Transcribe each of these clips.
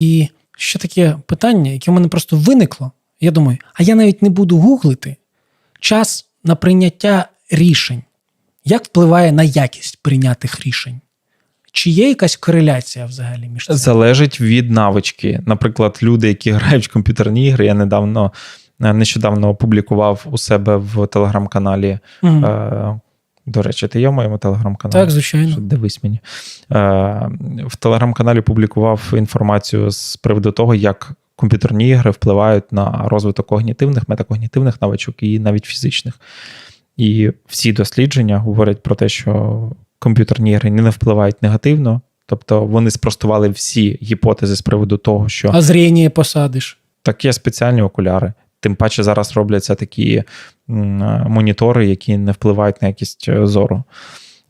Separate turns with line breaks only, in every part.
І ще таке питання, яке в мене просто виникло. Я думаю, а я навіть не буду гуглити час на прийняття рішень. Як впливає на якість прийнятих рішень? Чи є якась кореляція взагалі між цим?
Залежить від навички. Наприклад, люди, які грають в комп'ютерні ігри, я недавно е, нещодавно опублікував у себе в телеграм-каналі.
Мгм.
До речі, ти є в моєму телеграм-каналі?
Так, звичайно.
Що, Дивись мені. Е, в телеграм-каналі публікував інформацію з приводу того, як комп'ютерні ігри впливають на розвиток когнітивних, метакогнітивних навичок і навіть фізичних. І всі дослідження говорять про те, що комп'ютерні ігри не впливають негативно. Тобто вони спростували всі гіпотези з приводу того, що
А зріння посадиш.
так є спеціальні окуляри. Тим паче зараз робляться такі е, монітори, які не впливають на якість е, зору.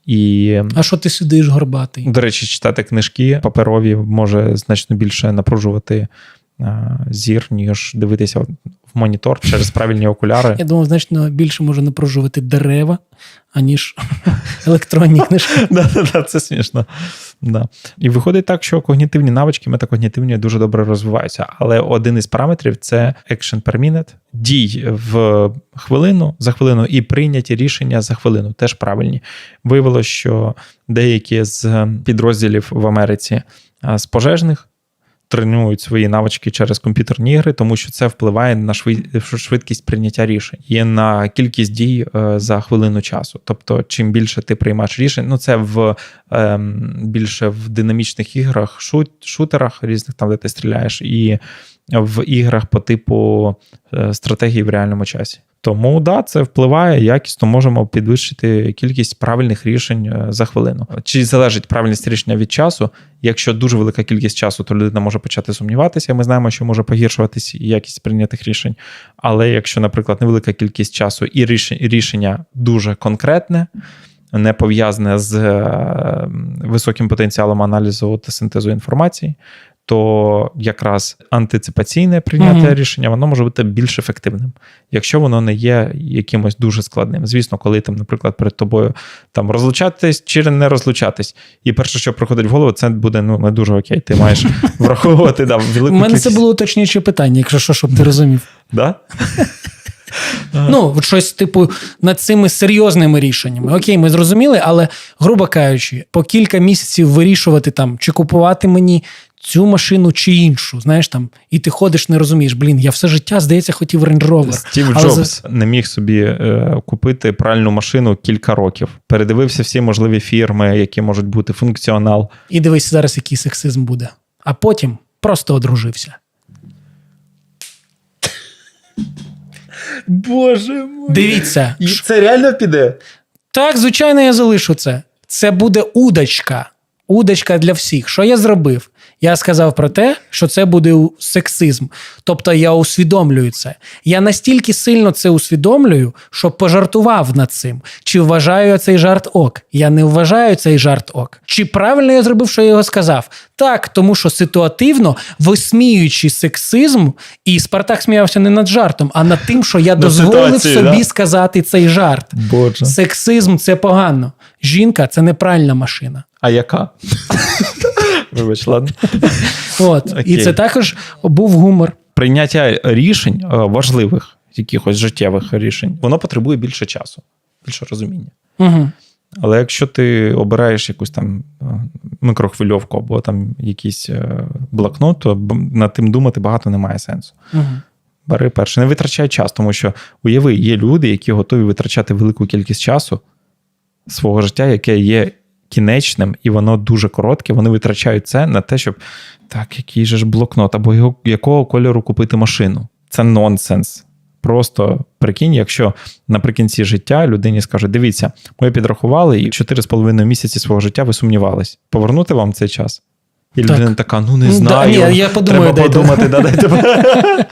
І
А що ти сидиш горбатий?
до речі, читати книжки паперові може значно більше напружувати зір, ніж дивитися в монітор через правильні окуляри.
Я думав, значно більше може напружувати дерева, аніж електронні книжки.
Це смішно. Да. І виходить так, що когнітивні навички, метакогнітивні дуже добре розвиваються. Але один із параметрів це action per minute, дій в хвилину за хвилину і прийняті рішення за хвилину теж правильні. Виявилося, що деякі з підрозділів в Америці з пожежних. Тренують свої навички через комп'ютерні ігри, тому що це впливає на швидкість прийняття рішень і на кількість дій е, за хвилину часу. Тобто, чим більше ти приймаєш рішень, ну це в ем, більше в динамічних іграх, шут, шутерах різних, там де ти стріляєш, і в іграх по типу е, стратегії в реальному часі. Тому да, це впливає якісно, можемо підвищити кількість правильних рішень е, за хвилину. Чи залежить правильність рішення від часу? Якщо дуже велика кількість часу, то людина може почати сумніватися. Ми знаємо, що може погіршуватись якість прийнятих рішень. Але якщо, наприклад, невелика кількість часу і ріш- рішення дуже конкретне, не пов'язане з е, високим потенціалом аналізу та синтезу інформації, то якраз антиципаційне прийняття
Мгм.
рішення воно може бути більш ефективним, якщо воно не є якимось дуже складним. Звісно, коли там, наприклад, перед тобою там розлучатись чи не розлучатись, і перше, що приходить в голову, це буде ну не дуже окей. Ти маєш враховувати да,
У мене це було уточнююче питання, якщо що, щоб ти розумів.
Да?
Ну, щось типу над цими серйозними рішеннями. Окей, ми зрозуміли, але, грубо кажучи, по кілька місяців вирішувати там, чи купувати мені цю машину чи іншу. Знаєш там, і ти ходиш, не розумієш, блін, я все життя, здається, хотів Range Rover.
Стів
Але
Джобс не міг собі е, купити пральну машину кілька років. Передивився всі можливі фірми, які можуть бути функціонал.
І дивись зараз, який сексизм буде. А потім просто одружився.
Боже мой.
Дивіться,
це реально піде.
Так, звичайно, я залишу це. Це буде удочка. Удочка для всіх. Що я зробив? Я сказав про те, що це буде сексизм. Тобто я усвідомлюю це. Я настільки сильно це усвідомлюю, що пожартував над цим. Чи вважаю я цей жарт ок? Я не вважаю цей жарт ок. Чи правильно я зробив, що я його сказав? Так, тому що ситуативно, висміюючи сексизм, і Спартак сміявся не над жартом, а над тим, що я дозволив
ситуації,
собі
да?
сказати цей жарт.
Боже.
Сексизм це погано. Жінка це неправильна машина.
А яка? Вибач, ладно.
От. І це також був гумор.
Прийняття рішень е, важливих, якихось життєвих рішень, воно потребує більше часу, більше розуміння.
Угу.
Але якщо ти обираєш якусь там е, микрохвильовку або там якийсь е, блокнот, то над тим думати багато немає сенсу.
Угу.
Бери перше, не витрачай час, тому що уяви, є люди, які готові витрачати велику кількість часу свого життя, яке є кінечним, і воно дуже коротке. Вони витрачають це на те, щоб так, який же ж блокнот, або його, якого кольору купити машину. Це нонсенс. Просто прикинь, якщо наприкінці життя людині скажуть: дивіться, ми підрахували, і 4,5 місяці свого життя ви сумнівались. Повернути вам цей час? І
Так.
людина така: ну не
Ну, да,
знаю.
ні, я подумаю,
треба
дайте.
подумати, да, дайте.